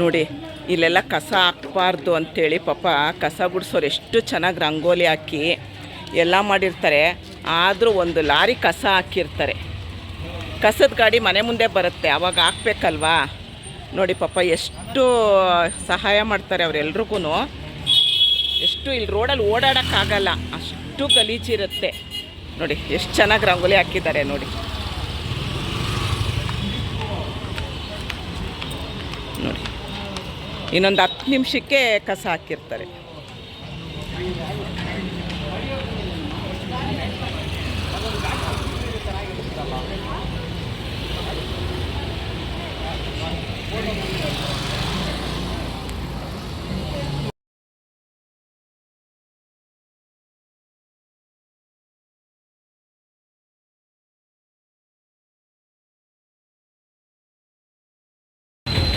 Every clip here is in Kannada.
ನೋಡಿ, ಇಲ್ಲೆಲ್ಲ ಕಸ ಹಾಕ್ಬಾರ್ದು ಅಂಥೇಳಿ ಪಾಪ ಕಸ ಗುಡಿಸೋರು ಎಷ್ಟು ಚೆನ್ನಾಗಿ ರಂಗೋಲಿ ಹಾಕಿ ಎಲ್ಲ ಮಾಡಿರ್ತಾರೆ. ಆದರೂ ಒಂದು ಲಾರಿ ಕಸ ಹಾಕಿರ್ತಾರೆ. ಕಸದ ಗಾಡಿ ಮನೆ ಮುಂದೆ ಬರುತ್ತೆ, ಅವಾಗ ಹಾಕ್ಬೇಕಲ್ವಾ? ನೋಡಿ ಪಾಪ ಎಷ್ಟು ಸಹಾಯ ಮಾಡ್ತಾರೆ ಅವರೆಲ್ರಿಗೂ. ಎಷ್ಟು ಇಲ್ಲಿ ರೋಡಲ್ಲಿ ಓಡಾಡೋಕ್ಕಾಗಲ್ಲ ಅಷ್ಟು ಗಲೀಜಿರುತ್ತೆ ನೋಡಿ, ಎಷ್ಟು ಚೆನ್ನಾಗಿ ರಂಗೋಲಿ ಹಾಕಿದ್ದಾರೆ ನೋಡಿ. ನೋಡಿ. ಇನ್ನೊಂದು ಹತ್ತು ನಿಮಿಷಕ್ಕೆ ಕಸ ಹಾಕಿರ್ತಾರೆ.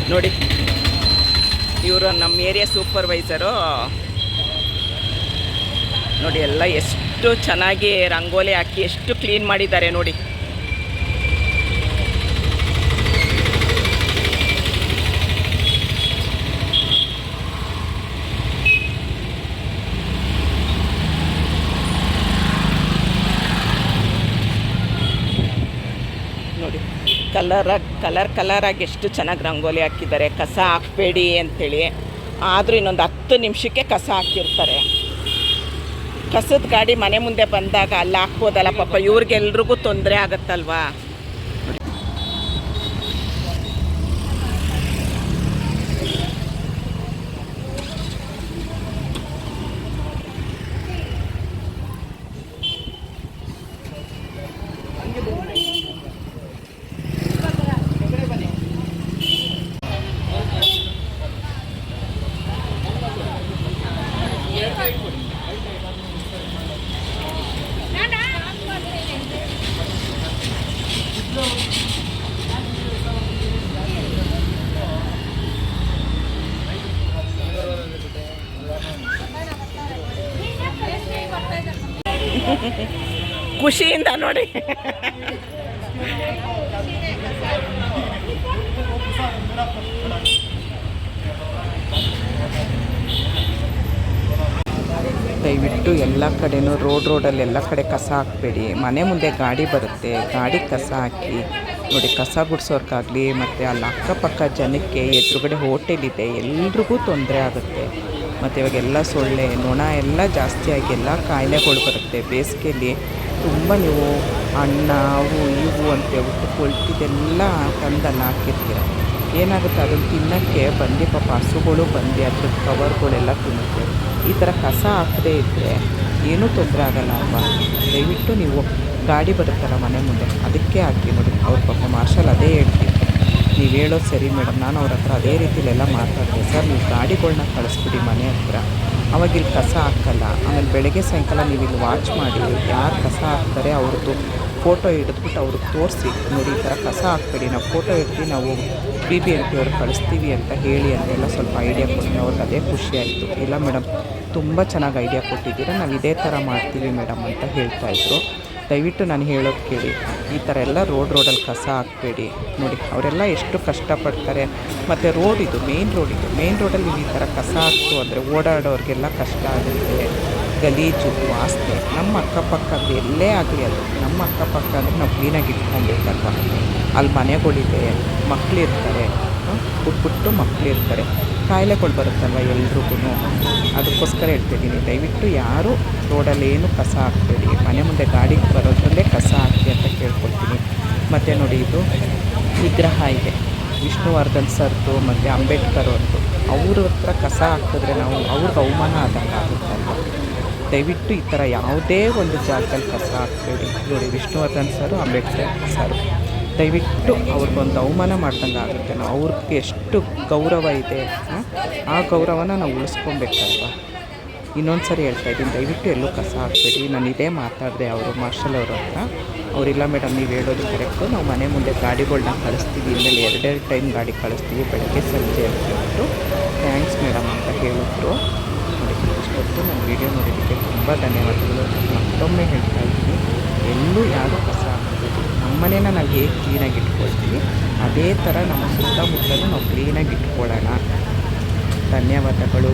ನೋಡಿ. ಇವರು ನಮ್ಮ ಏರಿಯಾ ಸೂಪರ್ವೈಸರು ನೋಡಿ ಎಲ್ಲ ಎಷ್ಟು ಚೆನ್ನಾಗಿ ರಂಗೋಲಿ ಹಾಕಿ ಎಷ್ಟು ಕ್ಲೀನ್ ಮಾಡಿದ್ದಾರೆ ನೋಡಿ. ಕಲರ್ ಕಲರ್ ಕಲರಾಗಿ ಎಷ್ಟು ಚೆನ್ನಾಗಿ ರಂಗೋಲಿ ಹಾಕಿದ್ದಾರೆ. ಕಸ ಹಾಕಬೇಡಿ ಅಂಥೇಳಿ ಆದರೂ ಇನ್ನೊಂದು ಹತ್ತು ನಿಮಿಷಕ್ಕೆ ಕಸ ಹಾಕಿರ್ತಾರೆ. ಕಸದ ಗಾಡಿ ಮನೆ ಮುಂದೆ ಬಂದಾಗ ಅಲ್ಲಿ ಹಾಕ್ಬೋದಲ್ಲ ಪಾಪ. ಇವ್ರಿಗೆಲ್ರಿಗೂ ತೊಂದರೆ ಆಗತ್ತಲ್ವಾ? ಖುಷಿಯಿಂದ ನೋಡಿ. ದಯವಿಟ್ಟು ಎಲ್ಲ ಕಡೆನೂ ರೋಡ್ ರೋಡಲ್ಲಿ ಎಲ್ಲ ಕಡೆ ಕಸ ಹಾಕಬೇಡಿ. ಮನೆ ಮುಂದೆ ಗಾಡಿ ಬರುತ್ತೆ. ಗಾಡಿ ಕಸ ಹಾಕಿ ನೋಡಿ ಕಸ ಗುಡಿಸೋರ್ಗಾಗಲಿ ಮತ್ತು ಅಲ್ಲಿ ಅಕ್ಕಪಕ್ಕ ಜನಕ್ಕೆ ಎದುರುಗಡೆ ಹೋಟೆಲ್ ಇದೆ. ಎಲ್ರಿಗೂ ತೊಂದರೆ ಆಗುತ್ತೆ. ಮತ್ತು ಇವಾಗೆಲ್ಲ ಸೊಳ್ಳೆ, ನೊಣ ಎಲ್ಲ ಜಾಸ್ತಿಯಾಗಿ ಎಲ್ಲ ಕಾಯಿಲೆಗಳು ಬರುತ್ತೆ. ಬೇಸಿಗೆಯಲ್ಲಿ ತುಂಬ ನೀವು ಅಣ್ಣ ಅವು ಇವು ಅಂತ ಹೇಳ್ಬಿಟ್ಟು ಕೊಳ್ತಿದ್ದೆಲ್ಲ ತಂದಲ್ಲಿ ಹಾಕಿರ್ತೀರ. ಏನಾಗುತ್ತೆ? ಅದನ್ನು ತಿನ್ನೋಕ್ಕೆ ಬಂದು ಪಾಪ ಹಸುಗಳು ಬಂದು, ಅದ್ರದ್ದು ಕವರ್ಗಳೆಲ್ಲ ತಿನ್ನುತ್ತೆ. ಈ ಥರ ಕಸ ಹಾಕದೇ ಇದ್ದರೆ ಏನೂ ತೊಂದರೆ ಆಗಲ್ಲ ಅಲ್ವಾ? ದಯವಿಟ್ಟು ನೀವು ಗಾಡಿ ಬರುತ್ತಲ್ಲ ಮನೆ ಮುಂದೆ, ಅದಕ್ಕೆ ಹಾಕಿ ನೋಡಿ. ಅವ್ರ ಪಾಪ ಮಾರ್ಷಲ್ ಅದೇ ಹೇಳ್ತೀನಿ ನೀವು ಹೇಳೋದು ಸರಿ ಮೇಡಮ್, ನಾನು ಅವ್ರ ಹತ್ರ ಅದೇ ರೀತಿಲೆಲ್ಲ ಮಾತಾಡಿದೆ. ಸರ್, ನೀವು ಗಾಡಿಗಳನ್ನ ಕಳಿಸ್ಬಿಡಿ ಮನೆ ಹತ್ರ. ಅವಾಗ ಇಲ್ಲಿ ಕಸ ಹಾಕಲ್ಲ. ಆಮೇಲೆ ಬೆಳಗ್ಗೆ ಸಾಯಂಕಾಲ ನೀವು ಇಲ್ಲಿ ವಾಚ್ ಮಾಡಿ, ಯಾರು ಕಸ ಹಾಕ್ತಾರೆ ಅವ್ರದ್ದು ಫೋಟೋ ಹಿಡಿದ್ಬಿಟ್ಟು ಅವ್ರಿಗೆ ತೋರಿಸಿ. ನೋಡಿ, ಈ ಥರ ಕಸ ಹಾಕ್ಬೇಡಿ, ನಾವು ಫೋಟೋ ಹಿಡ್ದು ನಾವು ಬಿ ಬಿ ಎಂ ಪಿ ಕಳಿಸ್ತೀವಿ ಅಂತ ಹೇಳಿ ಅಂತೆಲ್ಲ ಸ್ವಲ್ಪ ಐಡಿಯಾ ಕೊಟ್ಟು ಅವ್ರಿಗೆ ಅದೇ ಖುಷಿ ಆಯಿತು. ಇಲ್ಲ ಮೇಡಮ್ ತುಂಬ ಚೆನ್ನಾಗಿ ಐಡಿಯಾ ಕೊಟ್ಟಿದ್ದೀರ. ನಾವು ಇದೇ ಥರ ಮಾಡ್ತೀವಿ ಮೇಡಮ್ ಅಂತ ಹೇಳ್ತಾಯಿದ್ರು ದಯವಿಟ್ಟು ನಾನು ಹೇಳೋದು ಕೇಳಿ. ಈ ಥರ ಎಲ್ಲ ರೋಡ್ ರೋಡಲ್ಲಿ ಕಸ ಹಾಕಬೇಡಿ. ನೋಡಿ, ಅವರೆಲ್ಲ ಎಷ್ಟು ಕಷ್ಟಪಡ್ತಾರೆ. ಮತ್ತು ರೋಡ್ ಇದು ಮೇನ್ ರೋಡ್ ಇದು. ಮೇನ್ ರೋಡಲ್ಲಿ ಈ ಥರ ಕಸ ಹಾಕ್ತು ಅಂದರೆ ಓಡಾಡೋರಿಗೆಲ್ಲ ಕಷ್ಟ ಆಗುತ್ತೆ. ಗಲೀಜು ವಾಸನೆ ನಮ್ಮ ಅಕ್ಕಪಕ್ಕ ಅದು ಎಲ್ಲೇ ಆಗಲಿ ಅದು. ನಮ್ಮ ಅಕ್ಕಪಕ್ಕ ಅಂದರೆ ನಾವು ಕ್ಲೀನಾಗಿ ಇಟ್ಕೊಬೇಕಲ್ವ? ಅಲ್ಲಿ ಮನೆಗಳಿದೆ ಮಕ್ಕಳಿರ್ತಾರೆ ಪುಟ್ಟ ಪುಟ್ಟು ಮಕ್ಕಳಿರ್ತಾರೆ ಕಾಯಿಲೆಗಳು ಬರುತ್ತಲ್ವ ಎಲ್ರಿಗೂ ಅದಕ್ಕೋಸ್ಕರ ಹೇಳ್ತಿದ್ದೀನಿ, ದಯವಿಟ್ಟು ಯಾರು ರೋಡಲ್ಲಿ ಏನು ಕಸ ಹಾಕ್ಬೇಡಿ. ಮನೆ ಮುಂದೆ ಗಾಡಿಗೆ ಬರೋದ್ರಲ್ಲೇ ಕಸ ಹಾಕಿ ಅಂತ ಕೇಳ್ಕೊಳ್ತೀನಿ. ಮತ್ತು ನೋಡಿ ಇದು ವಿಗ್ರಹ ಇದೆ. ವಿಷ್ಣುವರ್ಧನ್ ಸರ್ದು, ಮತ್ತು ಅಂಬೇಡ್ಕರ್ ಅವ್ರದ್ದು. ಅವ್ರ ಹತ್ರ ಕಸ ಹಾಕಿದ್ರೆ ನಾವು ಅವ್ರಿಗೆ ಅವಮಾನ ಆದಂಗೆ ಆಗುತ್ತಲ್ವ? ದಯವಿಟ್ಟು ಈ ಥರ ಯಾವುದೇ ಒಂದು ಜಾಗದಲ್ಲಿ ಕಸ ಹಾಕ್ಬೇಡಿ. ನೋಡಿ, ವಿಷ್ಣುವರ್ಧನ್ ಸರು, ಅಂಬೇಡ್ಕರ್ ಸರು, ದಯವಿಟ್ಟು ಅವ್ರಿಗೊಂದು ಅವಮಾನ ಮಾಡ್ದಂಗೆ ಆಗುತ್ತೆ. ನಾವು ಅವ್ರಿಗೆ ಎಷ್ಟು ಗೌರವ ಇದೆ ಆ? ಗೌರವನ ನಾವು ಉಳಿಸ್ಕೊಬೇಕಲ್ವ? ಇನ್ನೊಂದು ಸರಿ ಹೇಳ್ತಾ ಇದ್ದೀನಿ, ದಯವಿಟ್ಟು ಎಲ್ಲೂ ಕಸ ಹಾಕ್ಬೇಡಿ. ನಾನು ಇದೇ ಮಾತಾಡಿದೆ ಅವರು, ಮಾರ್ಷಲ್ ಅವ್ರ ಹತ್ರ. ಅವರಿಲ್ಲ ಮೇಡಮ್, ನೀವು ಹೇಳೋದು ಕರೆಕ್ಟು. ನಾವು ಮನೆ ಮುಂದೆ ಗಾಡಿಗಳನ್ನ ಕಳಿಸ್ತೀವಿ. ಇನ್ಮೇಲೆ ಎರಡೆರಡು ಟೈಮ್ ಗಾಡಿ ಕಳಿಸ್ತೀವಿ ಬೆಳಗ್ಗೆ ಸಂಜೆ ಅಂತ ಹೇಳ್ಬಿಟ್ಟು. ಥ್ಯಾಂಕ್ಸ್ ಮೇಡಮ್ ಅಂತ ಹೇಳಿದ್ರು. ನೋಡಿ ನಮ್ಮ ವೀಡಿಯೋ ನೋಡಿದ್ದಕ್ಕೆ ತುಂಬ ಧನ್ಯವಾದಗಳು. ಮತ್ತೊಮ್ಮೆ ಹೇಳ್ತಾ ಇದ್ದೀನಿ, ಎಲ್ಲೂ ಯಾರೂ ಕಸ ಹಾಕಬೇಕು ನಮ್ಮನೇನ ನಾವು ಹೇಗೆ ಕ್ಲೀನಾಗಿ ಇಟ್ಕೊಳ್ತೀವಿ, ಅದೇ ಥರ ನಮ್ಮ ಸುತ್ತಮುತ್ತಲೂ ನಾವು ಕ್ಲೀನಾಗಿ ಇಟ್ಕೊಳ್ಳೋಣ. ಧನ್ಯವಾದಗಳು.